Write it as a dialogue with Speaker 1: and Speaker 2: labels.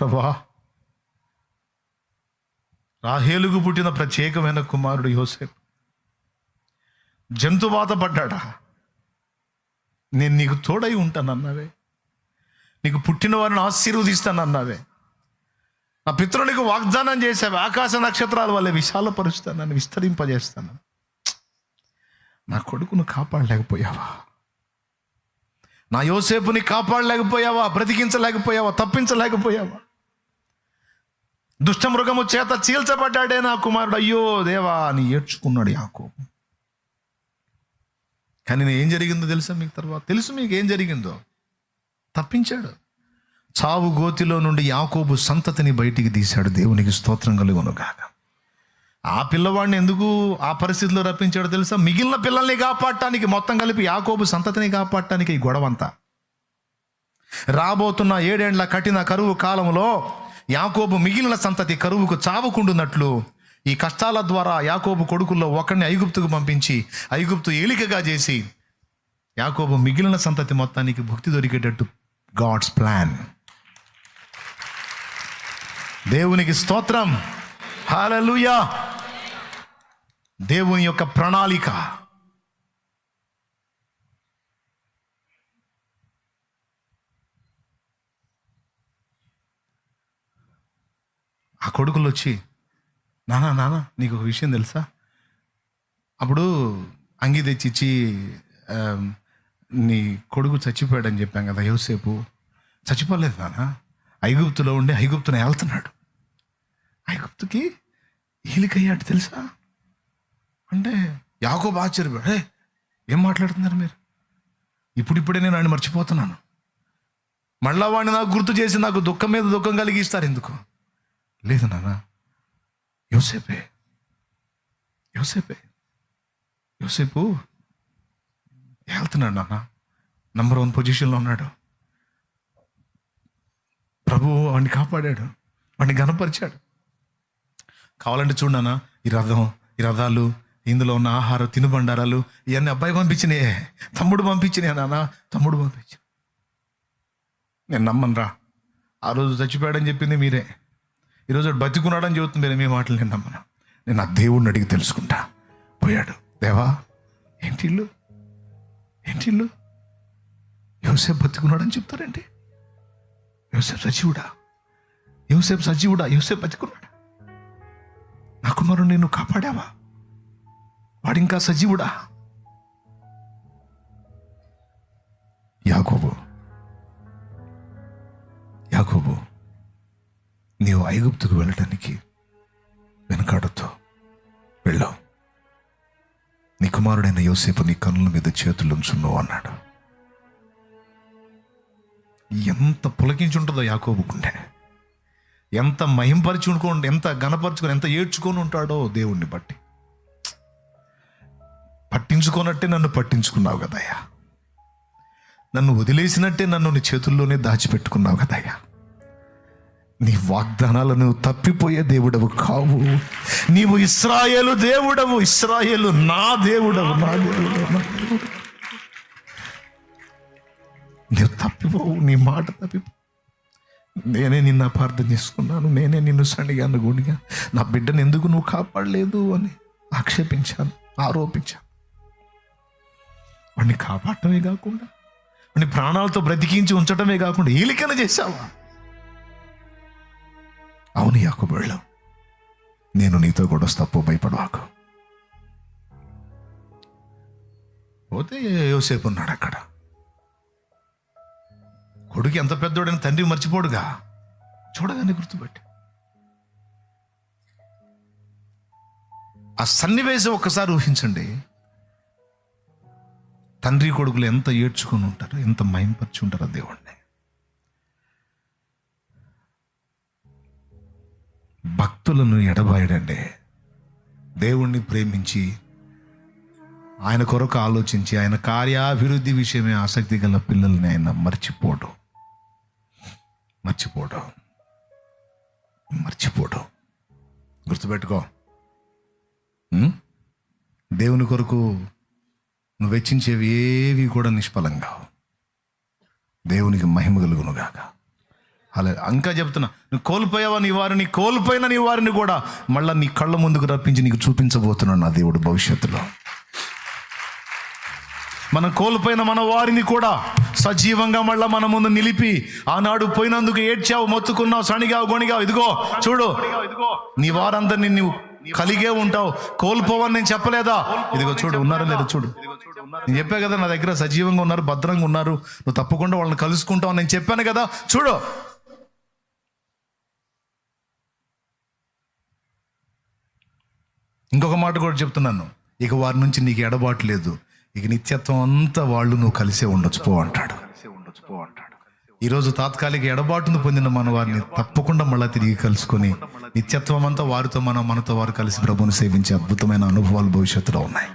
Speaker 1: ప్రభా రాహేలుగు పుట్టిన ప్రత్యేకమైన కుమారుడు యోసేపు. జంతువాత పడ్డాడా? నేను నీకు తోడై ఉంటానన్నావే. నీకు పుట్టిన వారిని ఆశీర్వదిస్తానన్నావే. నా పితృనికి వాగ్దానం చేసావు ఆకాశ నక్షత్రాల వల్ల విశాలపరుస్తాను నన్ను విస్తరింపజేస్తాను. నా కొడుకును కాపాడలేకపోయావా? నా యోసేపుని కాపాడలేకపోయావా? బ్రతికించలేకపోయావా? తప్పించలేకపోయావా? దుష్టమృగము చేత చీల్చబడ్డాడే నా కుమారుడు. అయ్యో దేవా అని ఏడ్చుకున్నాడు యాకో కానీ నేను ఏం జరిగిందో తెలుసా మీకు తర్వాత? తెలుసు మీకు ఏం జరిగిందో? తప్పించాడు. చావు గోతిలో నుండి యాకోబు సంతతిని బయటికి తీశాడు. దేవునికి స్తోత్రం కలుగును కాక ఆ పిల్లవాడిని ఎందుకు ఆ పరిస్థితిలో రప్పించాడో తెలుసా? మిగిలిన పిల్లల్ని కాపాడటానికి మొత్తం కలిపి యాకోబు సంతతిని కాపాడటానికి ఈ గొడవంతా. రాబోతున్న ఏడేండ్ల కఠిన కరువు కాలంలో యాకోబు మిగిలిన సంతతి కరువుకు చావుకుంటున్నట్లు ఈ కష్టాల ద్వారా యాకోబు కొడుకుల్లో ఒకరిని ఐగుప్తుకు పంపించి ఐగుప్తు ఏలికగా చేసి యాకోబు మిగిలిన సంతతి మొత్తానికి భక్తి దొరికేటట్టు గాడ్స్ ప్లాన్. దేవునికి స్తోత్రం. హాలలుయా దేవుని యొక్క ప్రణాళిక. కొడుకులు వచ్చి నానా నానా నీకు ఒక విషయం తెలుసా? అప్పుడు అంగి తెచ్చిచ్చి నీ కొడుకు చచ్చిపోయాడని చెప్పాం కదా యోసేపు. చచ్చిపోలేదు నానా. ఐగుప్తులో ఉండి ఐగుప్తుని వెళ్తున్నాడు ఐగుప్తుకి ఈలికయ్యాడు తెలుసా? అంటే యాకోబు ఆశ్చర్యపోయాడు. "హే, ఏం మాట్లాడుతున్నారు మీరు? ఇప్పుడిప్పుడే నేను ఆయన మర్చిపోతున్నాను. మళ్ళా వాడిని నాకు గుర్తు చేసి నాకు దుఃఖం మీద దుఃఖం కలిగిస్తారు ఎందుకు? లేదు నాన్న. యోసేపే. యోసేపే. యోసేపు వెళ్తున్నాడు నాన్న. నంబర్ వన్ పొజిషన్లో ఉన్నాడు. ప్రభువు వాడిని కాపాడాడు. వాడిని గనపరిచాడు కావాలంటే చూడనా ఈ రథం ఈ రథాలు ఇందులో ఉన్న ఆహారం తినుబండారాలు ఇవన్నీ అబ్బాయి పంపించినాయే. తమ్ముడు పంపించినాయే నాన్న. తమ్ముడు పంపించా. నేను నమ్మను రా. ఆ రోజు చచ్చిపోయాడని చెప్పింది మీరే. ఈరోజు బతికున్నాడని చెబుతుంది మీరే మీ మాటలు నేను నమ్మను నేను ఆ దేవుడిని అడిగి తెలుసుకుంటా. పోయాడు. దేవా ఏంటి ఇల్లు? ఏంటి ఇల్లు? యోసేపు బతికున్నాడని చెప్తారండి యోసేపు సజీవుడా? యోసేపు సజీవుడా? యోసేపు బతికున్నాడా? నా కుమారుడు నిన్ను కాపాడావా? వాడు ఇంకా సజీవుడా? యాకోబు. యాకోబు. నీవు ఐగుప్తుకు వెళ్ళటానికి వెనకాడతో వెళ్ళావు నీ కుమారుడైన యోసేపు నీ కన్నుల మీద చేతులు ఉంచున్నావు అన్నాడు. ఎంత పులకించుంటుందో యాకోబు గుండె. ఎంత మహింపరచుకోండి ఎంత గణపరచుకొని ఎంత ఏడ్చుకొని ఉంటాడో దేవుణ్ణి బట్టి. పట్టించుకోనట్టే నన్ను పట్టించుకున్నావు కదయ్యా. నన్ను వదిలేసినట్టే నన్ను నీ చేతుల్లోనే దాచిపెట్టుకున్నావు కదయ్యా. నీ వాగ్దానాలను తప్పిపోయే దేవుడవు కావు. నీవు ఇస్రాయేలు దేవుడవు ఇస్రాయేలు నా దేవుడవు నా దేవుడవు నా దేవుడు నువ్వు తప్పిపోవు నీ మాట తప్పిపో. నేనే నిన్ను అపార్థం చేసుకున్నాను నేనే నిన్ను సణిగాను గుడిగా. నా బిడ్డను ఎందుకు నువ్వు కాపాడలేదు అని ఆక్షేపించాను ఆరోపించాను. వాడిని కాపాడటమే కాకుండా వాడిని ప్రాణాలతో బ్రతికించి ఉంచటమే కాకుండా ఏలికన చేశావా? అవును యాకోబుళ్ళు నేను నీతో కూడా తప్పు భయపడవాకు పోతే యోసేపు ఉన్నాడు అక్కడ. కొడుకు ఎంత పెద్దోడని తండ్రి మర్చిపోడుగా. చూడగానే గుర్తుపెట్టి. ఆ సన్నివేశం ఒక్కసారి ఊహించండి. తండ్రి కొడుకులు ఎంత ఏడ్చుకొని ఉంటారు ఎంత మయంపరిచి ఉంటారో దేవుణ్ణి. భక్తులను ఎడబాయడండి. దేవుణ్ణి ప్రేమించి ఆయన కొరకు ఆలోచించి ఆయన కార్యాభివృద్ధి విషయమే ఆసక్తి గల పిల్లల్ని ఆయన మర్చిపోడు. మర్చిపోడు. మర్చిపోడు. గుర్తుపెట్టుకో. దేవుని కొరకు నువ్వు వెచ్చించేవి ఏవి కూడా నిష్ఫలంగా. దేవునికి మహిమ కలుగునుగాక. అలా ఇంకా చెప్తున్నా. నువ్వు కోల్పోయావా నీ వారిని? కోల్పోయిన నీ వారిని కూడా మళ్ళీ నీ కళ్ళ ముందుకు రప్పించి నీకు చూపించబోతున్నాడు నా దేవుడు భవిష్యత్తులో. మనం కోల్పోయిన మన వారిని కూడా సజీవంగా మళ్ళా మన ముందు నిలిపి ఆనాడు పోయినందుకు ఏడ్చావు మొత్తుకున్నావు సణిగావు గొణిగావు. ఇదిగో చూడు. నీ వారందరినీ నువ్వు కలిగే ఉంటావు. కోల్పోవని నేను చెప్పలేదా? ఇదిగో చూడు ఉన్నారా లేదా చూడు. నేను చెప్పా కదా నా దగ్గర సజీవంగా ఉన్నారు భద్రంగా ఉన్నారు. నువ్వు తప్పకుండా వాళ్ళని కలుసుకుంటావు అని నేను చెప్పాను కదా. చూడు. ఇంకొక మాట కూడా చెప్తున్నాను. ఇక వారి నుంచి నీకు ఎడబాటు లేదు. ఇక నిత్యత్వం అంతా వాళ్ళు నువ్వు కలిసే ఉండొచ్చు పో అంటాడు. ఈరోజు తాత్కాలిక ఎడబాటును పొందిన మన వారిని తప్పకుండా మళ్ళీ తిరిగి కలుసుకొని నిత్యత్వం అంతా వారితో మనం మనతో వారు కలిసి ప్రభుని సేవించే అద్భుతమైన అనుభవాలు భవిష్యత్తులో ఉన్నాయి.